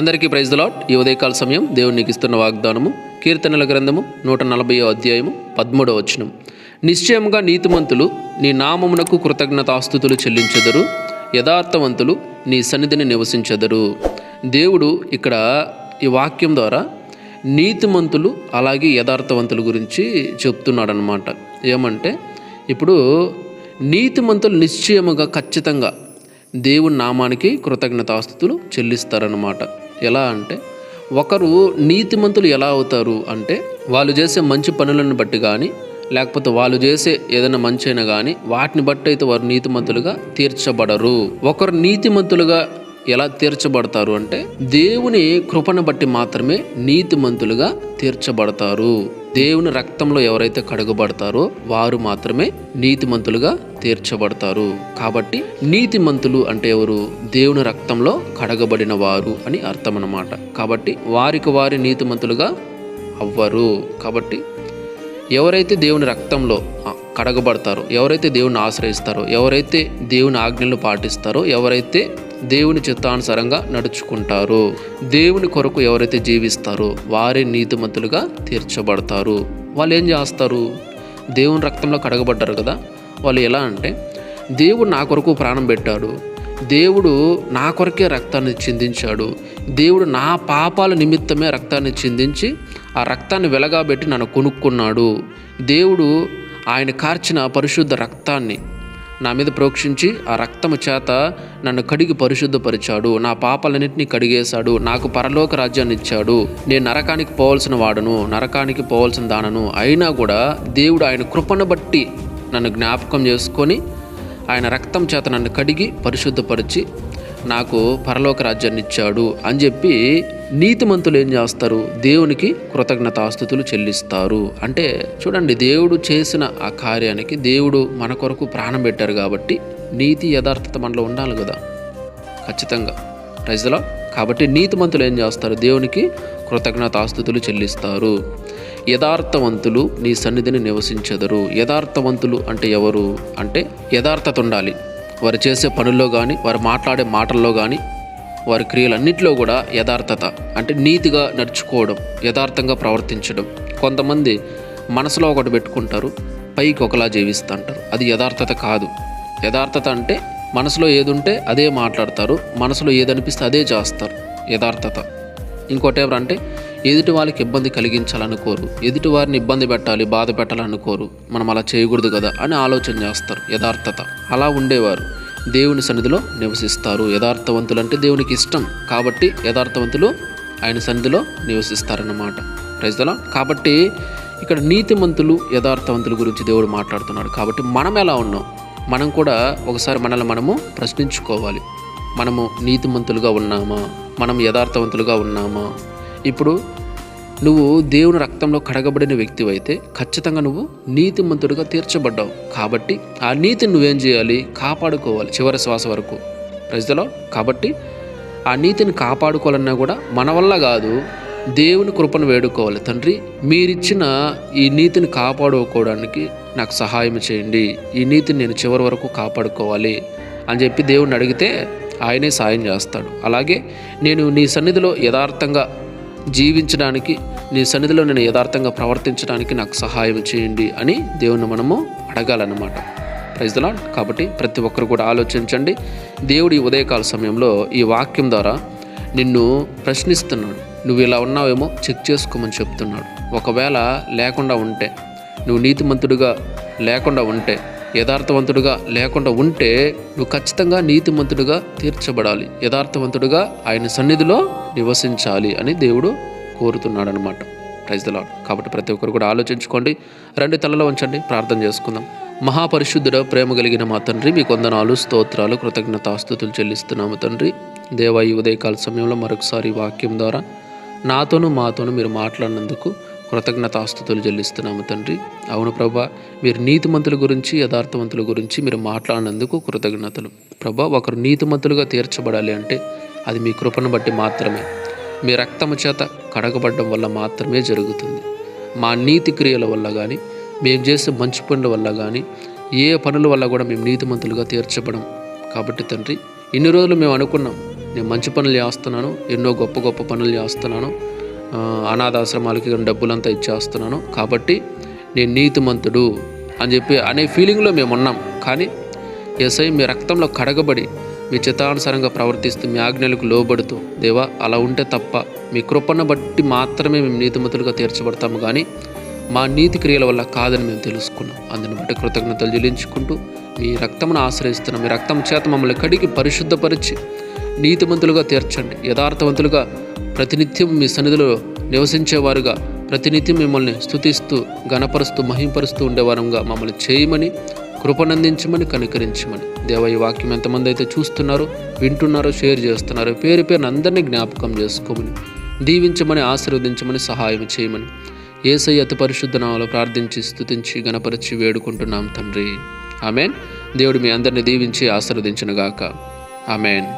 అందరికీ praise lot ఈ ఉదయకాల సమయం దేవునికి ఇస్తున్న వాగ్దానము కీర్తనల గ్రంథము నూట నలభై అధ్యాయము పదమూడవ వచనం. నిశ్చయముగా నీతిమంతులు నీ నామమునకు కృతజ్ఞతాస్తుతులు చెల్లించెదరు యథార్థవంతులు నీ సన్నిధిని నివసించెదరు. దేవుడు ఇక్కడ ఈ వాక్యం ద్వారా నీతిమంతులు అలాగే యథార్థవంతుల గురించి చెప్తున్నాడు అనమాట ఏమంటే ఇప్పుడు నీతిమంతులు నిశ్చయముగా ఖచ్చితంగా దేవుని నామానికి కృతజ్ఞతాస్తుతులు చెల్లిస్తారన్నమాట. ఎలా అంటే ఒకరు నీతిమంతులు ఎలా అవుతారు అంటే వాళ్ళు చేసే మంచి పనులను బట్టి కానీ లేకపోతే వాళ్ళు చేసే ఏదైనా మంచి అయినా కానీ వాటిని బట్టి అయితే వారు నీతిమంతులుగా తీర్చబడరు. ఒకరు నీతిమంతులుగా ఎలా తీర్చబడతారు అంటే దేవుని కృపను బట్టి మాత్రమే నీతిమంతులుగా తీర్చబడతారు. దేవుని రక్తంలో ఎవరైతే కడగబడతారో వారు మాత్రమే నీతిమంతులుగా తీర్చబడతారు. కాబట్టి నీతిమంతులు అంటే ఎవరు? దేవుని రక్తంలో కడగబడిన వారు అని అర్థం అన్నమాట కాబట్టి వారికి వారి నీతిమంతులుగా అవ్వరు. కాబట్టి ఎవరైతే దేవుని రక్తంలో కడగబడతారో ఎవరైతే దేవుని ఆశ్రయిస్తారో ఎవరైతే దేవుని ఆజ్ఞలు పాటిస్తారో ఎవరైతే దేవుని చిత్తానుసారంగా నడుచుకుంటారు. దేవుని కొరకు ఎవరైతే జీవిస్తారో వారే నీతిమంతులుగా తీర్చబడతారు. వాళ్ళు ఏం చేస్తారు? దేవుని రక్తంలో కడగబడ్డారు కదా? వాళ్ళు ఎలా అంటే దేవుడు నా కొరకు ప్రాణం పెట్టాడు. దేవుడు నా కొరకే రక్తాన్ని చిందించాడు. దేవుడు నా పాపాల నిమిత్తమే రక్తాన్ని చిందించి ఆ రక్తాన్ని వెలగాబెట్టి నన్ను కొనుక్కున్నాడు. దేవుడు ఆయన కార్చిన పరిశుద్ధ రక్తాన్ని నా మీద ప్రోక్షించి ఆ రక్తము చేత నన్ను కడిగి పరిశుద్ధపరిచాడు. నా పాపాలన్నింటినీ కడిగేశాడు. నాకు పరలోక రాజ్యాన్ని ఇచ్చాడు. నేను నరకానికి పోవాల్సిన వాడను నరకానికి పోవాల్సిన దానను. అయినా కూడా దేవుడు ఆయన కృపను బట్టి నన్ను జ్ఞాపకం చేసుకొని ఆయన రక్తం చేత నన్ను కడిగి పరిశుద్ధపరిచి నాకు పరలోక రాజ్యాన్ని ఇచ్చాడు అని చెప్పి నీతిమంతులు ఏం చేస్తారు? దేవునికి కృతజ్ఞతాస్థుతులు చెల్లిస్తారు. అంటే చూడండి దేవుడు చేసిన ఆ కార్యానికి దేవుడు మన కొరకు ప్రాణం పెట్టారు కాబట్టి నీతి యథార్థత మనలో ఉండాలి కదా. ఖచ్చితంగా. రైజులో కాబట్టి నీతిమంతులు ఏం చేస్తారు? దేవునికి కృతజ్ఞతాస్థుతులు చెల్లిస్తారు. యథార్థవంతులు నీ సన్నిధిని నివసించెదరు. యథార్థవంతులు అంటే ఎవరు? అంటే యథార్థత ఉండాలి. వారు చేసే పనుల్లో కానీ వారు మాట్లాడే మాటల్లో కానీ వారి క్రియలన్నింటిలో కూడా యథార్థత అంటే నీతిగా నడుచుకోవడం యథార్థంగా ప్రవర్తించడం. కొంతమంది మనసులో ఒకటి పెట్టుకుంటారు పైకి ఒకలా జీవిస్తుంటారు. అది యథార్థత కాదు. యథార్థత అంటే మనసులో ఏది ఉంటే అదే మాట్లాడతారు మనసులో ఏది అనిపిస్తే అదే చేస్తారు. యథార్థత. ఇంకోటి ఎవరంటే ఎదుటి వాళ్ళకి ఇబ్బంది కలిగించాలనుకోరు. ఎదుటి వారిని ఇబ్బంది పెట్టాలి బాధ పెట్టాలనుకోరు. మనం అలా చేయకూడదు కదా అని ఆలోచన చేస్తారు. యథార్థత. అలా ఉండేవారు. దేవుని సన్నిధిలో నివసిస్తారు. యథార్థవంతులు అంటే దేవునికి ఇష్టం. కాబట్టి యథార్థవంతులు ఆయన సన్నిధిలో నివసిస్తారన్నమాట. రైతులా కాబట్టి ఇక్కడ నీతిమంతులు యథార్థవంతుల గురించి దేవుడు మాట్లాడుతున్నాడు. కాబట్టి మనం ఎలా ఉన్నాం? మనం కూడా ఒకసారి మనల్ని మనము ప్రశ్నించుకోవాలి. మనము నీతిమంతులుగా ఉన్నామా? మనం యథార్థవంతులుగా ఉన్నామా? ఇప్పుడు నువ్వు దేవుని రక్తంలో కడగబడిన వ్యక్తివైతే ఖచ్చితంగా నువ్వు నీతిమంతుడిగా తీర్చబడ్డావు. కాబట్టి ఆ నీతిని నువ్వేం చేయాలి? కాపాడుకోవాలి చివరి శ్వాస వరకు. ప్రజలో కాబట్టి ఆ నీతిని కాపాడుకోవాలన్నా కూడా మన వల్ల కాదు. దేవుని కృపను వేడుకోవాలి. తండ్రి మీరిచ్చిన ఈ నీతిని కాపాడుకోవడానికి నాకు సహాయం చేయండి. ఈ నీతిని నేను చివరి వరకు కాపాడుకోవాలి అని చెప్పి దేవుణ్ణి అడిగితే ఆయనే సాయం చేస్తాడు. అలాగే నేను నీ సన్నిధిలో యథార్థంగా జీవించడానికి నీ సన్నిధిలో నేను యథార్థంగా ప్రవర్తించడానికి నాకు సహాయం చేయండి అని దేవుని మనము అడగాలన్నమాట. ప్రైజ్ ద కాబట్టి ప్రతి ఒక్కరు కూడా ఆలోచించండి. దేవుడి ఉదయకాల సమయంలో ఈ వాక్యం ద్వారా నిన్ను ప్రశ్నిస్తున్నాడు. నువ్వు ఇలా ఉన్నావేమో చెక్ చేసుకోమని చెప్తున్నాడు. ఒకవేళ లేకుండా ఉంటే నువ్వు నీతిమంతుడిగా లేకుండా ఉంటే యథార్థవంతుడిగా లేకుండా ఉంటే నువ్వు ఖచ్చితంగా నీతిమంతుడిగా తీర్చబడాలి. యథార్థవంతుడిగా ఆయన సన్నిధిలో నివసించాలి అని దేవుడు కోరుతున్నాడు అనమాట ప్రైజ్ ద లాడ్ కాబట్టి ప్రతి ఒక్కరు కూడా ఆలోచించుకోండి. రెండు తలలో ఉంచండి. ప్రార్థన చేసుకుందాం. మహాపరిశుద్ధుడ ప్రేమ కలిగిన మా తండ్రి మీ కొందనాలు స్తోత్రాలు కృతజ్ఞతాస్తుతులు చెల్లిస్తున్నాము తండ్రి. దేవ ఈ ఉదయకాల సమయంలో మరొకసారి వాక్యం ద్వారా నాతోనూ మాతోనూ మీరు మాట్లాడినందుకు కృతజ్ఞతాస్తుతులు చెల్లిస్తున్నాము తండ్రి. అవును ప్రభా మీరు నీతిమంతుల గురించి యథార్థవంతుల గురించి మీరు మాట్లాడినందుకు కృతజ్ఞతలు. ప్రభా ఒకరు నీతిమంతులుగా తీర్చబడాలి అంటే అది మీ కృపను బట్టి మాత్రమే. మీ రక్తము చేత కడగబడడం వల్ల మాత్రమే జరుగుతుంది. మా నీతి క్రియల వల్ల కానీ మేము చేసే మంచి పనుల వల్ల కానీ ఏ పనుల వల్ల కూడా మేము నీతిమంతులుగా తీర్చబడం. కాబట్టి తండ్రి ఇన్ని రోజులు మేము అనుకున్నాం. నేను మంచి పనులు చేస్తున్నాను ఎన్నో గొప్ప గొప్ప పనులు చేస్తున్నాను అనాథాశ్రమాలకి డబ్బులంతా ఇచ్చేస్తున్నాను. కాబట్టి నేను నీతిమంతుడు అని చెప్పి అనే ఫీలింగ్లో మేము ఉన్నాం. కానీ ఎస్ఐ మీ రక్తంలో కడగబడి మీ చిత్తానుసారంగా ప్రవర్తిస్తూ మీ ఆజ్ఞలకు లోబడుతూ దేవా అలా ఉంటే తప్ప మీ కృపను బట్టి మాత్రమే మేము నీతిమంతులుగా తీర్చబడతాము కానీ మా నీతి క్రియల వల్ల కాదని మేము తెలుసుకున్నాం. అందుని బట్టి కృతజ్ఞతలు చెల్లించుకుంటూ మీ రక్తమును ఆశ్రయిస్తున్నాం మీ రక్తం చేత మమ్మల్ని కడిగి పరిశుద్ధపరిచి నీతిమంతులుగా తీర్చండి. యథార్థవంతులుగా ప్రతినిత్యం మీ సన్నిధిలో నివసించేవారుగా ప్రతినిత్యం మిమ్మల్ని స్తుతిస్తూ గణపరుస్తూ మహింపరుస్తూ ఉండేవారంగా మమ్మల్ని చేయమని కృపనందించమని కనికరించమని. దేవ ఈ వాక్యం ఎంతమంది అయితే చూస్తున్నారో వింటున్నారో షేర్ చేస్తున్నారో పేరు పేరున అందరినీ జ్ఞాపకం చేసుకోమని దీవించమని ఆశీర్వదించమని సహాయం చేయమని ఏసై అతి పరిశుద్ధ నామలో ప్రార్థించి స్థుతించి గణపరిచి వేడుకుంటున్నాం తండ్రి. ఆమెన్. దేవుడు మీ అందరిని దీవించి ఆశీర్వదించినగాక ఆమెన్.